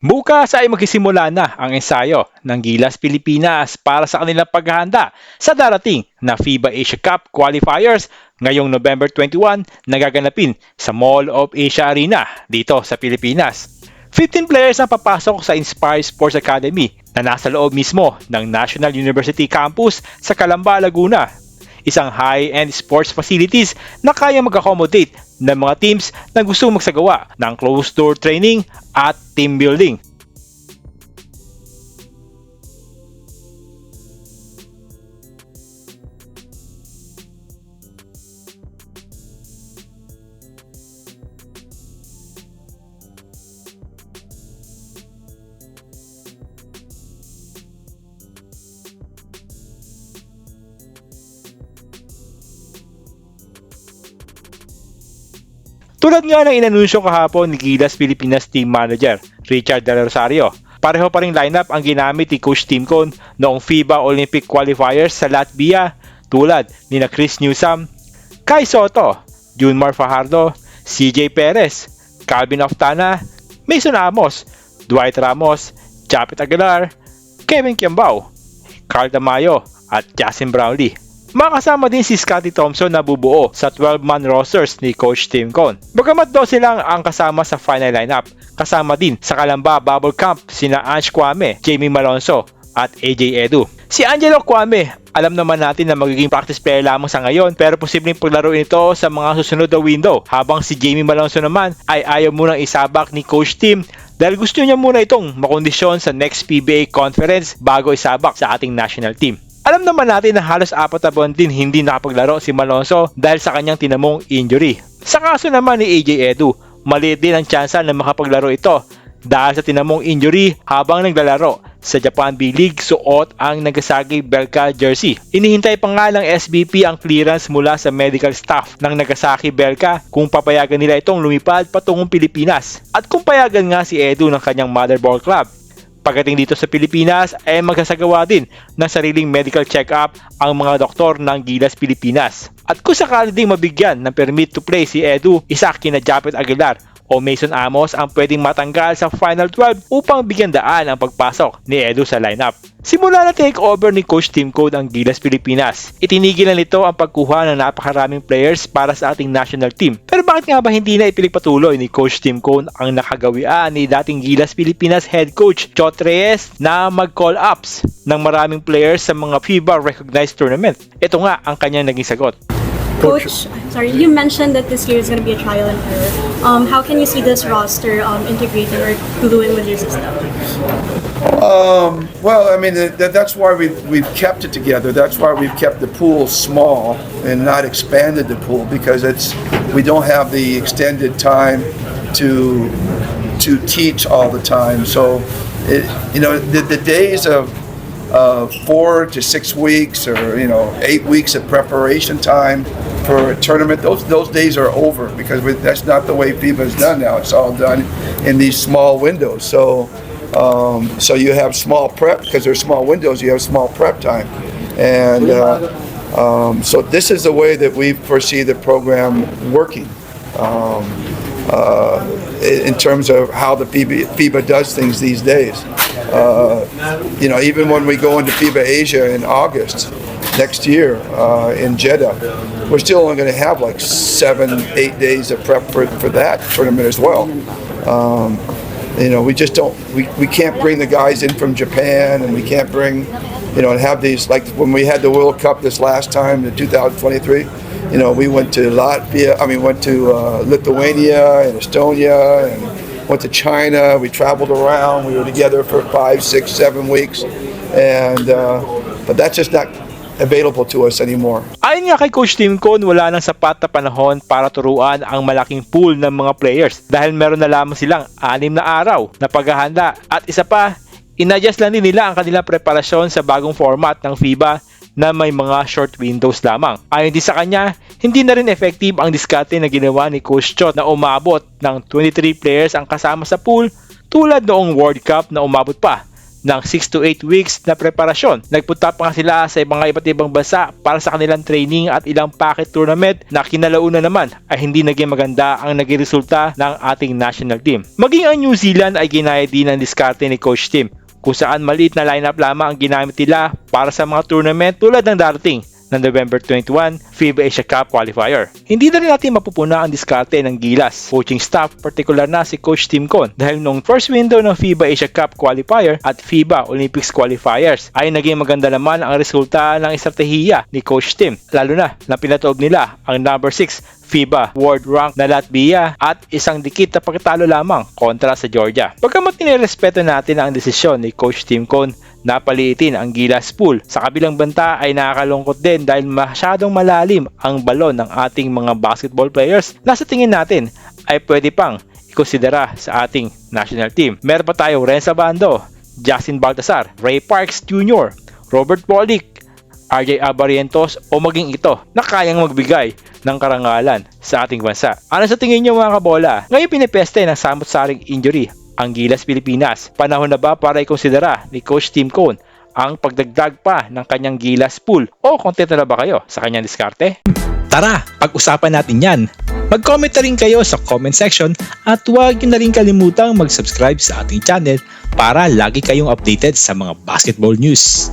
Bukas ay magsisimula na ang ensayo ng Gilas Pilipinas para sa kanilang paghahanda sa darating na FIBA Asia Cup qualifiers ngayong November 21 na gaganapin sa Mall of Asia Arena dito sa Pilipinas. 15 players ang papasok sa Inspire Sports Academy na nasa loob mismo ng National University Campus sa Calamba, Laguna. Isang high-end sports facilities na kayang mag-accommodate ng mga teams na gusto magsagawa ng closed-door training at team building. Tulad nga ng inanunsyo kahapon ni Gilas Pilipinas Team Manager Richard Del Rosario, pareho pa rin lineup ang ginamit ni Coach Tim Cone noong FIBA Olympic Qualifiers sa Latvia tulad ni na Chris Newsom, Kai Soto, Junmar Fajardo, CJ Perez, Calvin Oftana, Mason Amos, Dwight Ramos, Japet Aguilar, Kevin Kiambao, Carl Damayo at Justin Brownlee. Makasama din si Scotty Thompson na bubuo sa 12-man rosters ni Coach Tim Cone. Bagamat daw silang ang kasama sa final lineup, kasama din sa Kalamba Bubble Camp sina Ange Kwame, Jamie Malonzo at AJ Edu. Si Angelo Kwame, alam naman natin na magiging practice player lamang sa ngayon pero posibleng paglaruin ito sa mga susunod na window habang si Jamie Malonzo naman ay ayaw munang isabak ni Coach Tim dahil gusto niya muna itong makondisyon sa next PBA conference bago isabak sa ating national team. Alam naman natin na halos apat na buwan din hindi nakapaglaro si Malonzo dahil sa kanyang tinamong injury. Sa kaso naman ni AJ Edu, maliit din ang tsansa na makapaglaro ito dahil sa tinamong injury habang naglalaro sa Japan B-League suot ang Nagasaki Belka jersey. Inihintay pa nga ng SBP ang clearance mula sa medical staff ng Nagasaki Belka kung papayagan nila itong lumipad patungong Pilipinas. At kung payagan nga si Edu ng kanyang mother ball club Pagdating dito sa Pilipinas ay magsasagawa din ng sariling medical check-up ang mga doktor ng Gilas Pilipinas. At kung sakali ding mabigyan ng permit to play si Edu, isa kina Japet Aguilar o Mason Amos ang pwedeng matanggal sa Final 12 upang bigyan daan ang pagpasok ni Edu sa lineup. Simula na take over ni Coach Tim Code ang Gilas Pilipinas. Itinigil na nito ang pagkuha ng napakaraming players para sa ating national team. Pero bakit nga ba hindi na ipinagpatuloy ni Coach Tim Cone ang nakagawian ni dating Gilas Pilipinas head coach Chot Reyes na mag-call ups ng maraming players sa mga FIBA recognized tournament? Ito nga ang kanyang naging sagot. Coach, sorry, you mentioned that this year is going to be a trial and error. Um, how can you see this roster um, integrating or gluing with your system? Um, well, I mean, that, that's why we've, we've kept it together. That's why we've kept the pool small and not expanded the pool because it's we don't have the extended time to to teach all the time. So, it, you know, the, the days of uh, four to six weeks or you know eight weeks of preparation time for a tournament. Those those days are over because we, that's not the way FIBA is done now. It's all done in these small windows. So um, so you have small prep because there's small windows. You have small prep time, and uh, um, so this is the way that we foresee the program working. Um, uh, in terms of how the FIBA, FIBA does things these days. Uh, you know, even when we go into FIBA Asia in August next year uh, in Jeddah, we're still only going to have like seven, eight days of prep for, for that tournament as well. You know, we just don't, we, we can't bring the guys in from Japan and we can't bring, you know, and have these, like when we had the World Cup this last time in 2023, you know, we went to Latvia, I mean, went to uh, Lithuania and Estonia and went to China. We traveled around. We were together for five, six, seven weeks. And, uh, but that's just not available to us anymore. Ayon nga kay Coach Tim Cone, wala nang sapat na panahon para turuan ang malaking pool ng mga players dahil meron na lamang silang anim na araw na paghahanda. At isa pa, inadjust lang din nila ang kanilang preparasyon sa bagong format ng FIBA na may mga short windows lamang. Ayon din sa kanya, hindi na rin effective ang diskarte na ginawa ni Coach Chot na umabot ng 23 players ang kasama sa pool tulad noong World Cup na umabot pa ng 6 to 8 weeks na preparasyon. Nagpunta pa nga sila sa mga iba't ibang bansa para sa kanilang training at ilang packet tournament na kinalauna naman ay hindi naging maganda ang naging resulta ng ating national team. Maging ang New Zealand ay ginaya din ang diskarte ni Coach Tim kung saan maliit na lineup lamang ang ginamit nila para sa mga tournament tulad ng darating ng November 21 FIBA Asia Cup qualifier. Hindi na rin natin mapupuna ang diskarte ng Gilas, coaching staff, particular na si Coach Tim Con dahil nung first window ng FIBA Asia Cup qualifier at FIBA Olympics qualifiers ay naging maganda naman ang resulta ng estratehiya ni Coach Tim lalo na na pinatoob nila ang number 6 FIBA World Rank na Latvia at isang dikit na pagkatalo lamang kontra sa Georgia. Pagkamat nirespeto natin ang desisyon ni Coach Tim Con na paliitin ang Gilas pool. Sa kabilang banta ay nakakalungkot din dahil masyadong malalim ang balon ng ating mga basketball players na sa tingin natin ay pwede pang ikonsidera sa ating national team. Meron pa tayo Renza Bando, Justin Baltasar, Ray Parks Jr., Robert Polick, RJ Abarientos o maging ito na kayang magbigay ng karangalan sa ating bansa. Ano sa tingin nyo mga kabola? Ngayon pinipeste ng samot-saring injury ang Gilas Pilipinas. Panahon na ba para ikonsidera ni Coach Tim Cone ang pagdagdag pa ng kanyang Gilas pool o content na ba kayo sa kanyang diskarte? Tara, pag-usapan natin yan. Mag-comment na rin kayo sa comment section at huwag nyo na rin kalimutang mag-subscribe sa ating channel para lagi kayong updated sa mga basketball news.